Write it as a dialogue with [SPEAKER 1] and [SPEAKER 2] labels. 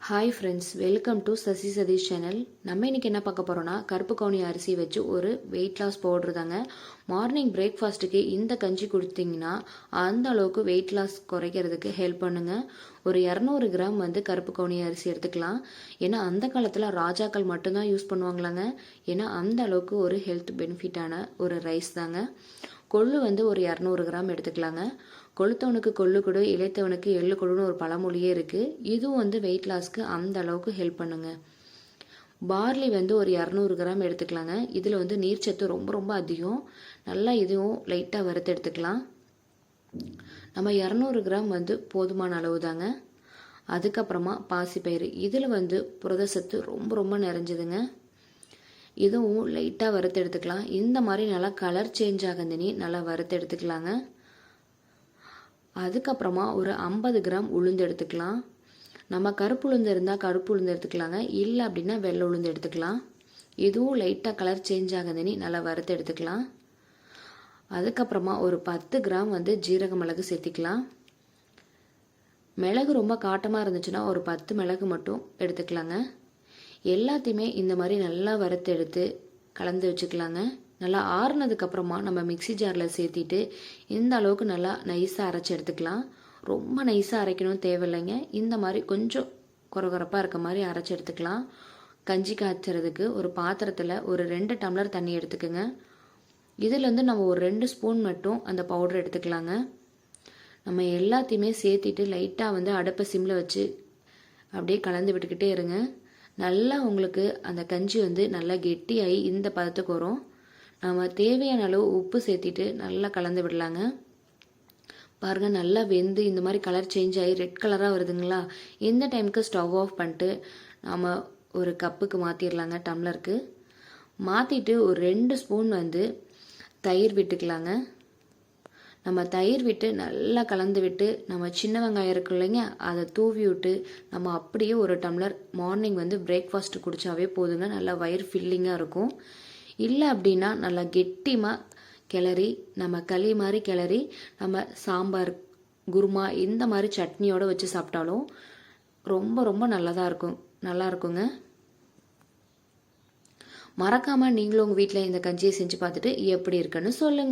[SPEAKER 1] Hi friends welcome to Sasi Satish channel நம்ம இன்றைக்கி என்ன பார்க்க போகிறோன்னா கருப்பு கவுனி அரிசி வச்சு ஒரு வெயிட் லாஸ் பவுடர் தாங்க மார்னிங் பிரேக்ஃபாஸ்ட்டுக்கு இந்த கஞ்சி கொடுத்தீங்கன்னா அந்த அளவுக்கு வெயிட் லாஸ் குறைக்கிறதுக்கு ஹெல்ப் பண்ணுங்க. ஒரு இரநூறு கிராம் வந்து கருப்பு கவுனி அரிசி எடுத்துக்கலாம். ஏன்னா அந்த காலத்தில் ராஜாக்கள் மட்டும்தான் யூஸ் பண்ணுவாங்களாங்க. ஏன்னா அந்த அளவுக்கு ஒரு ஹெல்த் பெனிஃபிட்டான ஒரு ரைஸ் தாங்க. கொள்ளு வந்து ஒரு இரநூறு கிராம் எடுத்துக்கலாங்க. கொளுத்தவனுக்கு கொள்ளு கொடு இளைத்தவனுக்கு எள்ளு கொடுன்னு ஒரு பழமொழியே இருக்குது இதுவும் வந்து வெயிட் லாஸ்க்கு அந்த அளவுக்கு ஹெல்ப் பண்ணுங்க. பார்லி வந்து ஒரு இரநூறு கிராம் எடுத்துக்கலாங்க. இதில் வந்து நீர்ச்சத்து ரொம்ப ரொம்ப அதிகம். நல்லா இதுவும் லைட்டாக வறுத்து எடுத்துக்கலாம். நம்ம இரநூறு கிராம் வந்து போதுமான அளவு தாங்க அதுக்கப்புறமா பாசிப்பயிறு. இதில் வந்து புரதசத்து ரொம்ப ரொம்ப நிறைஞ்சதுங்க. இதுவும் லைட்டாக வறுத்து எடுத்துக்கலாம் இந்த மாதிரி நல்லா கலர் சேஞ்ச் ஆகுதுன்னு நல்லா வறுத்து எடுத்துக்கலாங்க அதுக்கப்புறமா ஒரு ஐம்பது கிராம் உளுந்து எடுத்துக்கலாம். நம்ம கருப்பு உளுந்து இருந்தால் கருப்பு உளுந்து எடுத்துக்கலாங்க. இல்லை அப்படின்னா வெள்ளை உளுந்து எடுத்துக்கலாம். இதுவும் லைட்டாக கலர் சேஞ்ச் ஆகுதுன்னு நல்லா வறுத்து எடுத்துக்கலாம் அதுக்கப்புறமா ஒரு பத்து கிராம் வந்து ஜீரக மிளகு சேர்த்திக்கலாம். மிளகு ரொம்ப காட்டமாக இருந்துச்சுன்னா ஒரு பத்து மிளகு மட்டும் எடுத்துக்கலாங்க. எல்லாத்தையுமே இந்த மாதிரி நல்லா வறுத்து எடுத்து கலந்து வச்சுக்கலாங்க. நல்லா ஆறுனதுக்கப்புறமா நம்ம மிக்சி ஜாரில் சேர்த்திட்டு இந்த அளவுக்கு நல்லா நைஸாக அரைச்சி எடுத்துக்கலாம். ரொம்ப நைஸாக அரைக்கணும் தேவையில்லைங்க. இந்த மாதிரி கொஞ்சம் குறகுறப்பாக இருக்க மாதிரி அரைச்சி எடுத்துக்கலாம். கஞ்சி காய்ச்சறதுக்கு ஒரு பாத்திரத்தில் ஒரு ரெண்டு டம்ளர் தண்ணி எடுத்துக்கோங்க. இதுலேருந்து நம்ம ஒரு ரெண்டு ஸ்பூன் மட்டும் அந்த பவுடர் எடுத்துக்கலாங்க. நம்ம எல்லாத்தையுமே சேர்த்திட்டு லைட்டாக வந்து அடுப்பை சிம்மில் வச்சு அப்படியே கலந்து விட்டுக்கிட்டே இருங்க. நல்லா உங்களுக்கு அந்த கஞ்சி வந்து நல்லா கெட்டியாகி இந்த பதத்துக்கு வரும். நம்ம தேவையான அளவு உப்பு சேர்த்திட்டு நல்லா கலந்து விடலாங்க. பாருங்கள் நல்லா வெந்து இந்த மாதிரி கலர் சேஞ்ச் ஆகி ரெட் கலராக வருதுங்களா? இந்த டைமுக்கு ஸ்டவ் ஆஃப் பண்ணிட்டு நாம் ஒரு கப்புக்கு மாற்றிடலாங்க டம்ளருக்கு மாற்றிட்டு ஒரு ரெண்டு ஸ்பூன் வந்து தயிர் விட்டுக்கலாங்க. நம்ம தயிர் விட்டு நல்லா கலந்து விட்டு நம்ம சின்ன வெங்காயம் இருக்கு இல்லைங்க அதை தூவி விட்டு நம்ம அப்படியே ஒரு டம்ளர் மார்னிங் வந்து பிரேக்ஃபாஸ்ட் குடித்தாவே போதுங்க. நல்லா வயிறு ஃபில்லிங்காக இருக்கும். இல்லை அப்படின்னா நல்லா கெட்டிமாக கிளறி நம்ம களி மாதிரி கிளறி நம்ம சாம்பார் குருமா இந்த மாதிரி சட்னியோடு வச்சு சாப்பிட்டாலும் ரொம்ப ரொம்ப நல்லதாக இருக்கும். நல்லா இருக்குங்க. மறக்காமல் நீங்களும் உங்கள் வீட்டில் இந்த கஞ்சியை செஞ்சு பார்த்துட்டு எப்படி இருக்குன்னு சொல்லுங்கள்